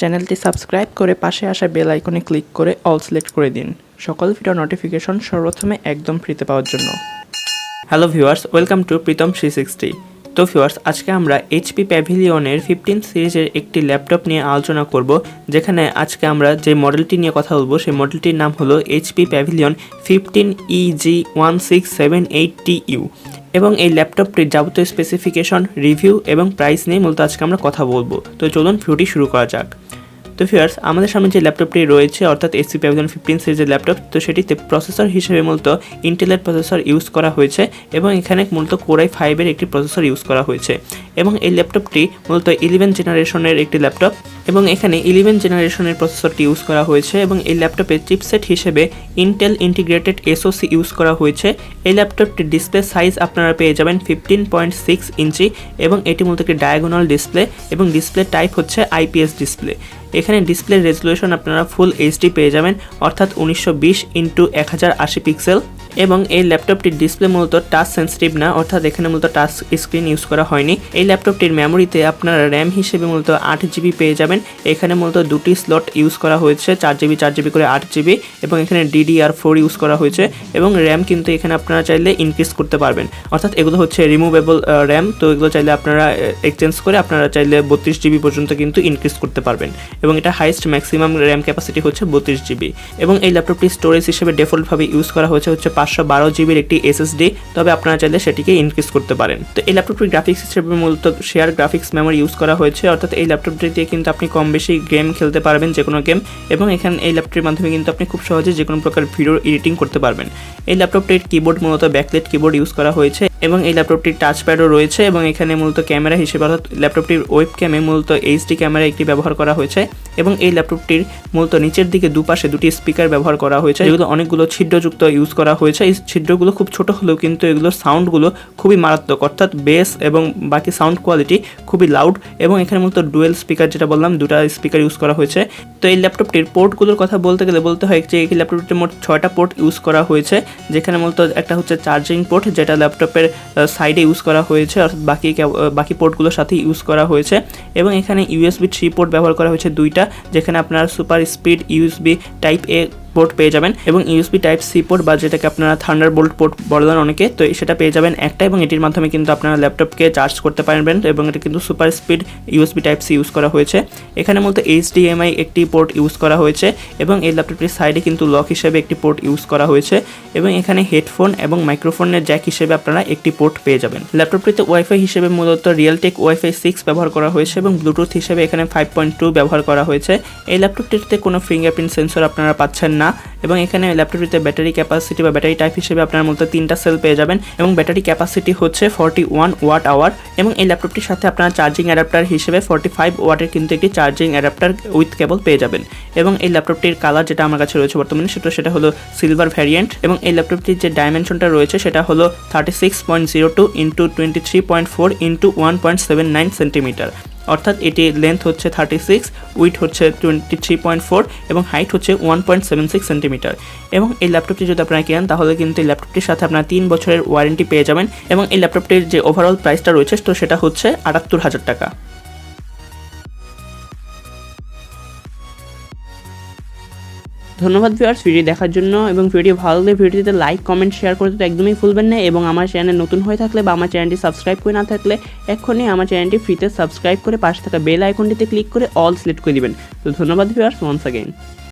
চ্যানেলটি সাবস্ক্রাইব করে পাশে আসা বেল আইকনে ক্লিক করে অল সিলেক্ট করে দিন। সকল ভিডিও নোটিফিকেশন সর্বপ্রথমে একদম ফ্রিতে পাওয়ার জন্য। Hello viewers welcome to Pritam three sixty তো ভিউয়ার্স আজকে আমরা এইচপি প্যাভিলিয়নের ফিফটিন সিরিজের একটি ল্যাপটপ নিয়ে আলোচনা করব, যেখানে আজকে আমরা যে মডেলটি নিয়ে কথা বলব, সেই মডেলটির নাম হলো HP Pavilion fifteen EG one six seven eight T U এবং এই ল্যাপটপটির যাবতীয় স্পেসিফিকেশন রিভিউ এবং প্রাইস নিয়ে মূলত আজকে আমরা কথা বলব। তো চলুন ভিডিওটি শুরু করা যাক। তো ফিয়ার্স আমাদের সামনে যে ল্যাপটপটি রয়েছে, অর্থাৎ এসপি প্যাভিলিয়ন ফিফটিন সিরিজের ল্যাপটপ তো সেটিতে প্রসেসর হিসেবে মূলত ইন্টেলের প্রসেসর ইউজ করা হয়েছে এবং এখানে মূলত কোরাই ফাইভের একটি প্রসেসর ইউজ করা হয়েছে। এবং এই ল্যাপটপটি মূলত ইলেভেন জেনারেশনের একটি ল্যাপটপ এবং এখানে ইলেভেন জেনারেশনের প্রসেসরটি ইউজ করা হয়েছে এবং এই ল্যাপটপে চিপসেট হিসেবে ইন্টেল ইন্টিগ্রেটেড এসওসি ইউজ করা হয়েছে। এই ল্যাপটপটির ডিসপ্লে সাইজ আপনারা পেয়ে যাবেন ফিফটিন পয়েন্ট সিক্স ইঞ্চি এবং এটি মূলত একটি ডায়াগোনাল ডিসপ্লে এবং ডিসপ্লে টাইপ হচ্ছে আইপিএস ডিসপ্লে এখানে ডিসপ্লে রেজলিউশন আপনারা ফুল এইচডি পেয়ে যাবেন, অর্থাৎ উনিশশো বিশ ইন্টু এক হাজার আশি পিক্সেল এবং এই ল্যাপটপটির ডিসপ্লে মূলত টাচ সেন্সিটিভ না, অর্থাৎ এখানে মূলত টাচ স্ক্রিন ইউজ করা হয়নি। এই ল্যাপটপটির মেমোরিতে আপনারা র্যাম হিসেবে মূলত আট জিবি পেয়ে যাবেন। এখানে মূলত দুটি স্লট ইউজ করা হয়েছে, চার জিবি চার জিবি করে আট জিবি এবং এখানে ডিডিআর ফোর ইউজ করা হয়েছে, এবং র্যাম কিন্তু এখানে আপনারা চাইলে ইনক্রিজ করতে পারবেন। অর্থাৎ এগুলো হচ্ছে রিমুভেবল র্যাম তো এগুলো চাইলে আপনারা এক্সচেঞ্জ করে আপনারা চাইলে বত্রিশ জিবি পর্যন্ত কিন্তু ইনক্রিজ করতে পারবেন। এবং এটা হাইস্ট ম্যাক্সিমাম র্যাম ক্যাপাসিটি হচ্ছে বত্রিশ জিবি এবং এই ল্যাপটপটি স্টোরেজ হিসেবে ডিফল্টভাবে ইউজ করা হয়েছে হচ্ছে পাঁচশো বারো জিবির একটি এসএসডি, তবে আপনারা চাইলে সেটিকে ইনক্রিজ করতে পারেন। তো এই ল্যাপটপটির গ্রাফিক্স হিসেবে মূলত শেয়ার গ্রাফিক্স মেমোরি ইউজ করা হয়েছে, অর্থাৎ এই ল্যাপটপটি দিয়ে কিন্তু আপনি কম বেশি গেম খেলতে পারবেন যে কোনো গেম এবং এখানে এই ল্যাপটপের মাধ্যমে কিন্তু আপনি খুব সহজে যে কোনো প্রকার ভিডিও এডিটিং করতে পারবেন। এই ল্যাপটপটির কিবোর্ড মূলত ব্যাকলেট কিবোর্ড ইউজ করা হয়েছে এবং এই ল্যাপটপটির টাচপ্যাডও রয়েছে এবং এখানে মূলত ক্যামেরা হিসেবে, অর্থাৎ ল্যাপটপটির ওয়েব ক্যামে মূলত এইচডি ক্যামেরা একটি ব্যবহার করা হয়েছে এবং এই ল্যাপটপটির মূলত নিচের দিকে দুপাশে দুটি স্পিকার ব্যবহার করা হয়েছে। যেগুলো অনেকগুলো ছিদ্রযুক্ত ইউজ করা হয়েছে। এই ছিদ্রগুলো খুব ছোট হলেও কিন্তু এগুলোর সাউন্ডগুলো খুবই মারাত্মক, অর্থাৎ বেস এবং বাকি সাউন্ড কোয়ালিটি খুবই লাউড এবং এখানে মূলত ডুয়েল স্পিকার যেটা বললাম, দুটা স্পিকার ইউজ করা হয়েছে। তো এই ল্যাপটপটির পোর্টগুলোর কথা বলতে গেলে বলতে হয় যে, এই ল্যাপটপটির মোট ছয়টা পোর্ট ইউজ করা হয়েছে, যেখানে মূলত একটা হচ্ছে চার্জিং পোর্ট যেটা ল্যাপটপের সাইডে ইউজ করা হয়েছে, অর্থাৎ বাকি বাকি পোর্টগুলোর সাথে ইউজ করা হয়েছে। এবং এখানে ইউএসবি থ্রি পোর্ট ব্যবহার করা হয়েছে দুইটা, যেখানে আপনার super speed USB type A port পেয়ে যাবেন এবং ইউএসবি টাইপ সি পোর্ট বা যেটাকে আপনারা থান্ডার বোল্ট পোর্ট বলেন অনেকে, তো সেটা পেয়ে যাবেন একটা এবং এটির মাধ্যমে কিন্তু আপনারা ল্যাপটপকে চার্জ করতে পারবেন এবং এটা কিন্তু super speed USB type C use করা হয়েছে। এখানে মূলত এইচডিএমআই একটি পোর্ট ইউজ করা হয়েছে এবং এই ল্যাপটপটির সাইডে কিন্তু লক হিসেবে একটি পোর্ট ইউজ করা হয়েছে এবং এখানে হেডফোন এবং মাইক্রোফোনের জ্যাক হিসেবে আপনারা একটি পোর্ট পেয়ে যাবেন। ল্যাপটপটিতে ওয়াইফাই হিসেবে মূলত রিয়েলটেক ওয়াইফাই সিক্স ব্যবহার করা হয়েছে এবং ব্লুটুথ হিসেবে এখানে ফাইভ পয়েন্ট টু ব্যবহার করা হয়েছে। এই ল্যাপটপটিতে কোনো ফিঙ্গারপ্রিন্ট সেন্সর আপনারা পাচ্ছেন না এবং এখানে ল্যাপটপটিতে ব্যাটারি ক্যাপাসিটি বা ব্যাটারি টাইপ হিসেবে আপনার মূলত তিনটা সেল পেয়ে যাবেন এবং ব্যাটারি ক্যাপাসিটি হচ্ছে ফর্টি ওয়ান ওয়াট আওয়ার এবং এই ল্যাপটপটির সাথে আপনারা চার্জিং অ্যাডাপ্টার হিসেবে ফর্টি ফাইভ ওয়াটের কিন্তু একটি চার্জিং অ্যাডাপ্টার উইথ কেবল পেয়ে যাবেন এবং এই ল্যাপটপটির কালার যেটা আমার কাছে রয়েছে বর্তমানে সেটা সেটা হলো সিলভার ভ্যারিয়েন্ট এবং এই ল্যাপটপটির যে ডাইমেনশনটা রয়েছে সেটা হলো thirty six point zero two into twenty three point four into one point seven nine centimetre অর্থাৎ এটি লেন্থ হচ্ছে থার্টি সিক্স উইথ হচ্ছে টোয়েন্টি থ্রি পয়েন্ট ফোর এবং হাইট হচ্ছে one point seven six centimetre এবং এই ল্যাপটপটি যদি আপনারা কেনেন, তাহলে কিন্তু এই ল্যাপটপটির সাথে আপনারা তিন বছরের ওয়ারেন্টি পেয়ে যাবেন এবং এই ল্যাপটপটির যে ওভারঅল প্রাইসটা রয়েছে, তো সেটা হচ্ছে আটাত্তর হাজার টাকা। ধন্যবাদ ভিউয়ার্স ভিডিও দেখার জন্য এবং ভিডিও ভালো লাগলে ভিডিওতে লাইক কমেন্ট শেয়ার করতে তো একদমই ভুলবেন না এবং আমার চ্যানেল নতুন হয়ে থাকলে বা আমার চ্যানেলটি সাবস্ক্রাইব করে না থাকলে এক্ষুনি আমার চ্যানেলটি ফ্রিতে সাবস্ক্রাইব করে পাশে থাকা বেল আইকনটিতে ক্লিক করে অল সিলেক্ট করে দিবেন। তো ধন্যবাদ ভিউয়ার্স ওয়ান্স অ্যাগেইন